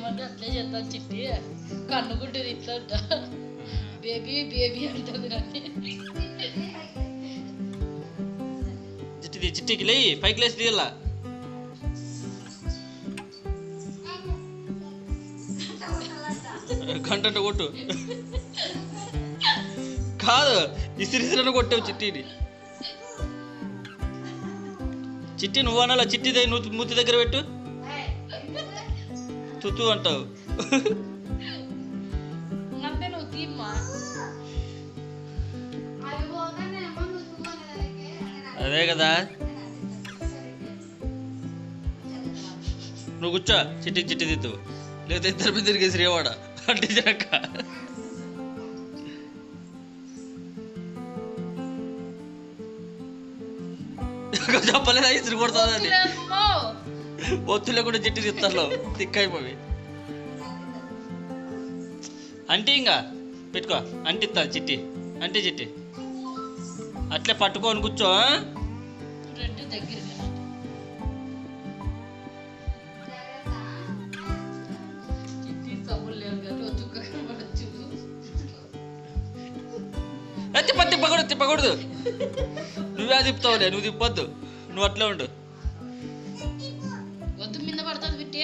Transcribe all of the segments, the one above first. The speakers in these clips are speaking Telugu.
చేయమంటే అట్లే చేస్తాను చిట్టి కన్ను గుడ్డది ఇట్లా అంట బేబీ బేబీ అంటుంది నన్ను చిట్టిది చిట్టికి లేయి పైకి లేసి తీయాల గంట కొట్టు కాదు ఇసిరిసిరని కొట్టావు చిట్టిని చిట్టి నువ్వు అనాలా చిట్టి దగ్గర నువ్వు మూతి దగ్గర పెట్టు తుతు అంటావు. అంటే నువ్వు తీమ్మా. అదే కదా. నువ్వు కూర్చో చిట్టి చిట్టి దిద్దు లేకపోతే ఇద్దరు మీద తిరిగి శ్రీవాడ. అంటే జనక చెప్పలేదా ఇసురు కొడుతుందని. ఒత్తులో కూడా చిట్టి తిత్తారు తిక్కైపోయి. అంటే ఇంకా? పెట్టుకో. అంటిస్తా చిట్టి. అంటే చిట్టి. అట్లే పట్టుకొని కూర్చో తిప్ప తిప్పకూడదు తిప్పకూడదు. నువ్వే తిప్పుతావులే నువ్వు తిప్పొద్దు. నువ్వు అట్లే ఉండు. పడుతుంది బిట్టి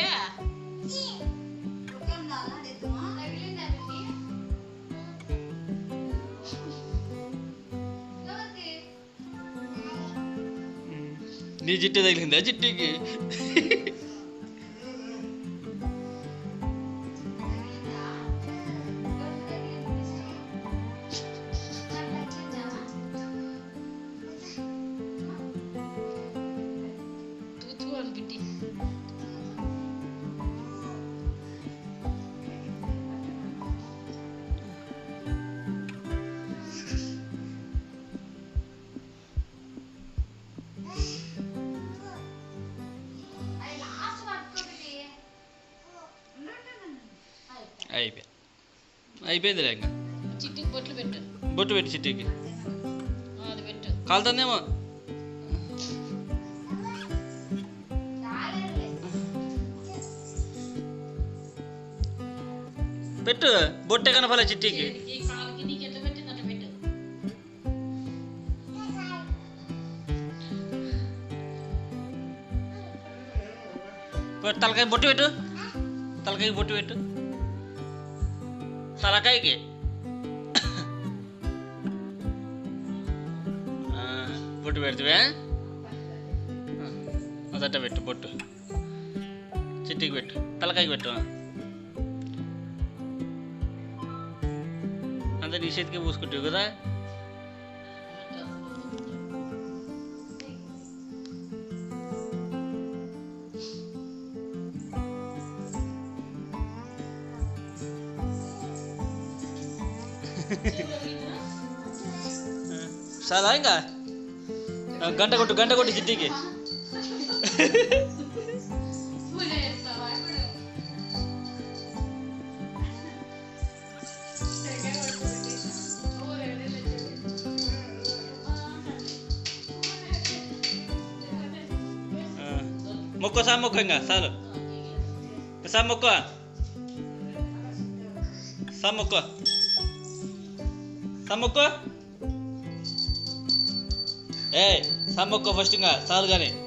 నీ జిట్టు తగిలిందా చిట్టికి తూచు అని బిట్టి అయిపోయి అయిపోయిందిలే ఇంకా చిట్టికి బొట్లు పెట్టు బొట్టు పెట్టు చిట్టికి ఆ, అది పెట్టు కాలుతుందేమో పెట్టు బొట్టే కనపలే చిట్టికి ఈ కాలుకి నీకు ఎట్లా పెట్టింది అట్లా పెట్టు పెట్టు, తలకాయ బొట్టు పెట్టు తలకాయకి బొట్టు పెట్టు తలకాయకి. బొట్టు పెడుతువే? అదట్ట పెట్టు బొట్టు. చిట్టికి పెట్టు తలకాయకి పెట్టు. అంత నీ చేతికి పూసుకుంటావు కదా? salah enggak eh, ganda kudu ganda kudu jadi ke eh, Moko sama moko enggak? Salah. Pesan muka. Sama moko. మొక్క ఏ సా ఫస్ట్ ఇంకా చాలు కానీ